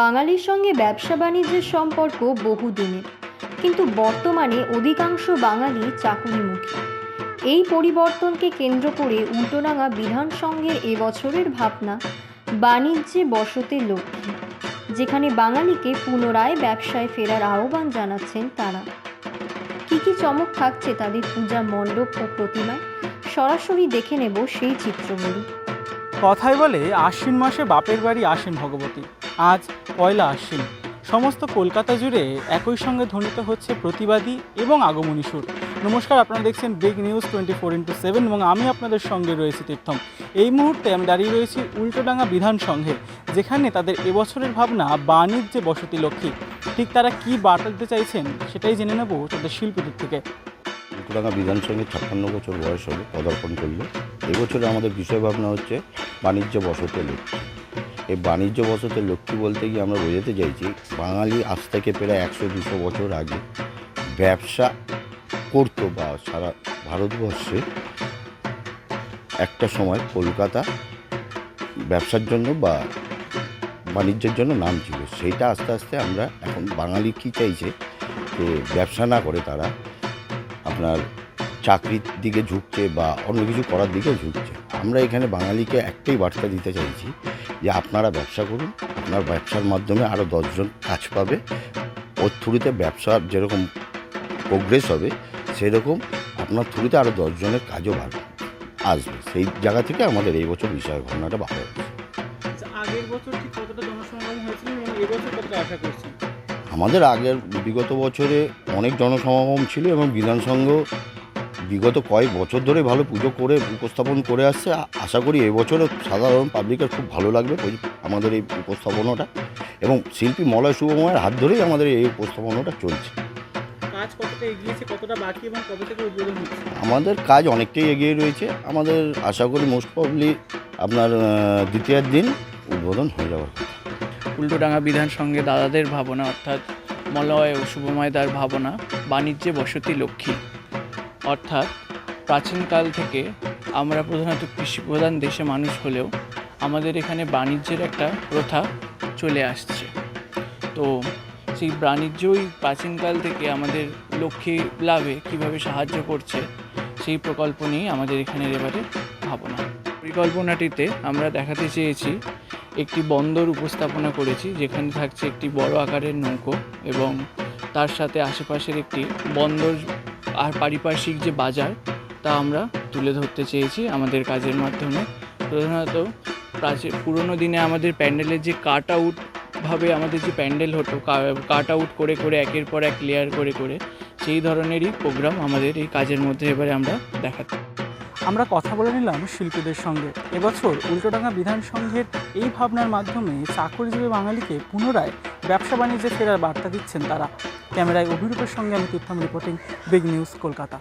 বাঙালির সঙ্গে ব্যবসা বাণিজ্যের সম্পর্ক বহুদিনের। কিন্তু বর্তমানে অধিকাংশ বাঙালি চাকুরিমুখী। এই পরিবর্তনকে কেন্দ্র করে উল্টোডাঙা বিধান সংঘের এবছরের ভাবনা বাণিজ্যে বসতে লক্ষ্যে যেখানে বাঙালিকে পুনরায় ব্যবসায় ফেরার আহ্বান জানাচ্ছেন তারা। কি কি চমক থাকছে তাদের পূজা মণ্ডপ ও প্রতিমায়, সরাসরি দেখে নেব সেই চিত্রগুলি। কথায় বলে আশ্বিন মাসে বাপের বাড়ি আসেন ভগবতী। আজ পয়লা আশ্বিন। সমস্ত কলকাতা জুড়ে একই সঙ্গে ধ্বনিত হচ্ছে প্রতিবাদী এবং আগমনী সুর। নমস্কার, আপনারা দেখছেন big news twenty four into seven এবং আমি আপনাদের সঙ্গে রয়েছি তীর্থম এই মুহূর্তে আমি দাঁড়িয়ে রয়েছি উল্টোডাঙ্গা বিধান সংঘে যেখানে তাদের এবছরের ভাবনা বাণিজ্যে বসতি লক্ষ্মী। ঠিক তারা কি দিতে চাইছেন সেটাই জেনে নেব তাদের শিল্পীদের থেকে। কুকুরাঙ্গা বিধানসঙ্গে ছাপ্পান্ন বছর বয়স হলো, পদার্পণ করল। এবছরে আমাদের বিষয় ভাবনা হচ্ছে বাণিজ্য বসতি লক্ষ্মী। এই বাণিজ্য বসতে লক্ষ্মী বলতে গিয়ে আমরা বোঝাতে চাইছি, বাঙালি আজ থেকে প্রায় একশো দুশো বছর আগে ব্যবসা করতো বা সারা ভারতবর্ষে একটা সময় কলকাতা ব্যবসার জন্য বা বাণিজ্যের জন্য নাম ছিল। সেইটা আস্তে আস্তে আমরা এখন বাঙালি কী চাইছে যে ব্যবসা না করে তারা আপনার চাকরির দিকে ঝুঁকছে বা অন্য কিছু করার দিকে ঝুঁকছে। আমরা এখানে বাঙালিকে একটাই বার্তা দিতে চাইছি যে আপনারা ব্যবসা করুন আপনার ব্যবসার মাধ্যমে আরও দশজন কাজ পাবে। ওর থ্রুতে ব্যবসার যেরকম প্রোগ্রেস হবে সেরকম আপনার থ্রুতে আরও দশজনের কাজও বাড়বে আসবে। সেই জায়গা থেকে আমাদের এই বছর বিষয় ঘটনাটা ভালো হচ্ছে। আগের বছর ঠিক কতটা জনসমাগম হয়েছিল এবং এবছর কতটা আশা করছেন? আমাদের আগের বিগত বছরে অনেক জনসমাগম ছিল এবং বিধানসংঘ বিগত কয়েক বছর ধরে ভালো পুজো করে উপস্থাপন করে আসছে। আশা করি এবছরও সাধারণ পাবলিকের খুব ভালো লাগবে আমাদের এই উপস্থাপনাটা। এবং শিল্পী মলয় শুভময়ের হাত ধরেই আমাদের এই উপস্থাপনাটা চলছে। কাজ কতটা এগিয়েছে কতটা বাকি এবং কবে থেকে উদ্বোধন হচ্ছে? আমাদের কাজ অনেকটাই এগিয়ে রয়েছে। আমাদের আশা করি মোস্ট প্রবলি আপনার দ্বিতীয় দিন উদ্বোধন হয়ে যাওয়ার কথা। উল্টোডাঙ্গা বিধান সঙ্গে দাদাদের ভাবনা অর্থাৎ মলয় ও শুভময়দার ভাবনা বাণিজ্যে বসতি লক্ষ্মী। অর্থাৎ প্রাচীনকাল থেকে আমরা প্রধানত কৃষি প্রধান দেশে মানুষ হলেও আমাদের এখানে বাণিজ্যের একটা প্রথা চলে আসছে। তো সেই বাণিজ্যই প্রাচীনকাল থেকে আমাদের লক্ষ্মী লাভে কীভাবে সাহায্য করছে সেই প্রকল্প নিয়ে আমাদের এখানের এবারে ভাবনা। পরিকল্পনাটিতে আমরা দেখাতে চেয়েছি, একটি বন্দর উপস্থাপনা করেছি, যেখানে থাকছে একটি বড় আকারের নৌকো এবং তার সাথে আশেপাশের একটি বন্দর আর পারিপার্শ্বিক যে বাজার, তা আমরা তুলে ধরতে চেয়েছি আমাদের কাজের মাধ্যমে। প্রধানত প্রাচীন, পুরোনো দিনে আমাদের প্যান্ডেলের যে কাট আউট ভাবে আমাদের যে প্যান্ডেল হতো কাট আউট করে করে, একের পর এক লেয়ার করে করে, সেই ধরনেরই প্রোগ্রাম আমাদের এই কাজের মধ্যে এবারে আমরা দেখাচ্ছি। আমরা কথা বলে নিলাম শিল্পীদের সঙ্গে। এবছর উল্টোডাঙ্গা বিধান সংঘের এই ভাবনার মাধ্যমে চাকরিজীবী বাঙালিকে পুনরায় ব্যবসা বাণিজ্যে ফেরার বার্তা দিচ্ছেন তারা। ক্যামেরায় অভিরূপের সঙ্গে আমি Tirtham reporting, big news, Kolkata.